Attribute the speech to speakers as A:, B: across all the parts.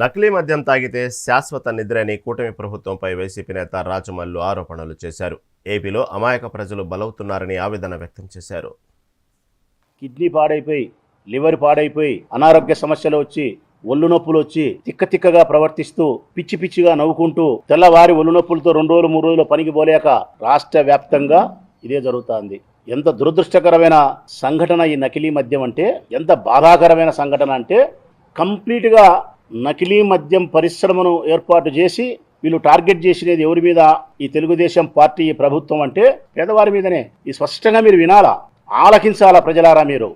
A: నకిలీ మద్యం తాగితే శాశ్వత నిద్రని కూటమి ప్రభుత్వంపై వైసీపీ నేత రాజమల్లు ఆరోపణలు చేశారు. ఏపీలో అమాయక ప్రజలు బలవుతున్నారని ఆవేదన వ్యక్తం చేశారు.
B: కిడ్నీ పాడైపోయి లివర్ పాడైపోయి అనారోగ్య సమస్యలు వచ్చి ఒళ్ళు నొప్పులు వచ్చి తిక్క తిక్కగా ప్రవర్తిస్తూ పిచ్చి పిచ్చిగా నవ్వుకుంటూ తెల్లవారి ఒళ్ళు నొప్పులతో రెండు రోజులు మూడు రోజులు పనికి పోలేక రాష్ట్ర వ్యాప్తంగా ఇదే జరుగుతోంది. ఎంత దురదృష్టకరమైన సంఘటన ఈ నకిలీ మద్యం అంటే ఎంత బాధాకరమైన సంఘటన అంటే కంప్లీట్గా నకిలీ మద్యం పరిశ్రమను ఏర్పాటు చేసి వీళ్ళు టార్గెట్ చేసినది ఎవరి మీద? ఈ తెలుగుదేశం పార్టీ ఈ ప్రభుత్వం అంటే పేదవారి మీదనే. ఈ స్పష్టంగా మీరు వినాలా? ఆలకించాలా ప్రజలారా మీరు?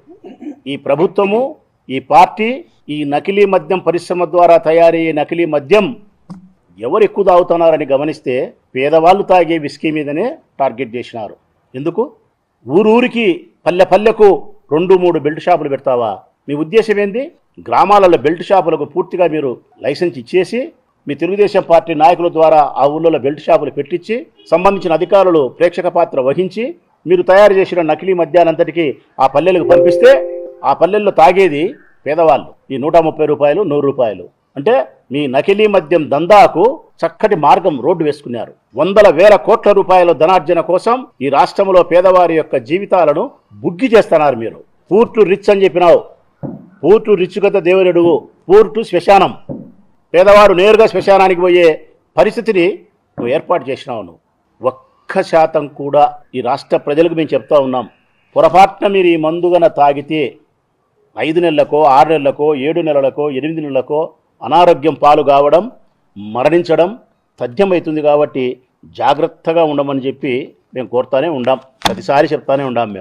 B: ఈ ప్రభుత్వము ఈ పార్టీ ఈ నకిలీ మద్యం పరిశ్రమ ద్వారా తయారయ్యే నకిలీ మద్యం ఎవరు ఎక్కువ తాగుతున్నారని గమనిస్తే పేదవాళ్ళు తాగే విస్కీ మీదనే టార్గెట్ చేసినారు. ఎందుకు? ఊరూరికి పల్లె పల్లెకు రెండు మూడు బెల్ట్ షాపులు పెడతావా? మీ ఉద్దేశం ఏంది? గ్రామాలలో బెల్ట్ షాపులకు పూర్తిగా మీరు లైసెన్స్ ఇచ్చేసి మీ తెలుగుదేశం పార్టీ నాయకుల ద్వారా ఆ ఊళ్ళో బెల్ట్ షాపులు పెట్టించి సంబంధించిన అధికారులు ప్రేక్షక పాత్ర వహించి మీరు తయారు చేసిన నకిలీ మద్యానంతటికీ ఆ పల్లెలకు పంపిస్తే ఆ పల్లెల్లో తాగేది పేదవాళ్ళు. ఈ నూట ముప్పై రూపాయలు నూరు రూపాయలు. అంటే మీ నకిలీ మద్యం దందాకు చక్కటి మార్గం రోడ్డు వేసుకున్నారు. వందల వేల కోట్ల రూపాయల ధనార్జన కోసం ఈ రాష్ట్రంలో పేదవారి యొక్క జీవితాలను బుగ్గి చేస్తున్నారు మీరు. పూర్తి రిచ్ అని చెప్పినావు. పూర్టు రిచ్చుగత గత పూర్టు శ్మశానం. పేదవారు నేరుగా శ్మశానానికి పోయే పరిస్థితిని నువ్వు ఏర్పాటు చేసినావు నువ్వు. ఒక్క శాతం కూడా ఈ రాష్ట్ర ప్రజలకు మేము చెప్తా ఉన్నాం. పొరపాటున మీరు ఈ మందుగన తాగితే ఐదు నెలలకో ఆరు నెలలకో ఏడు నెలలకో ఎనిమిది నెలలకో అనారోగ్యం పాలు కావడం మరణించడం తథ్యమవుతుంది కాబట్టి జాగ్రత్తగా ఉండమని చెప్పి మేము కోరుతానే ఉండాం. ప్రతిసారి చెప్తానే ఉండాం మేము.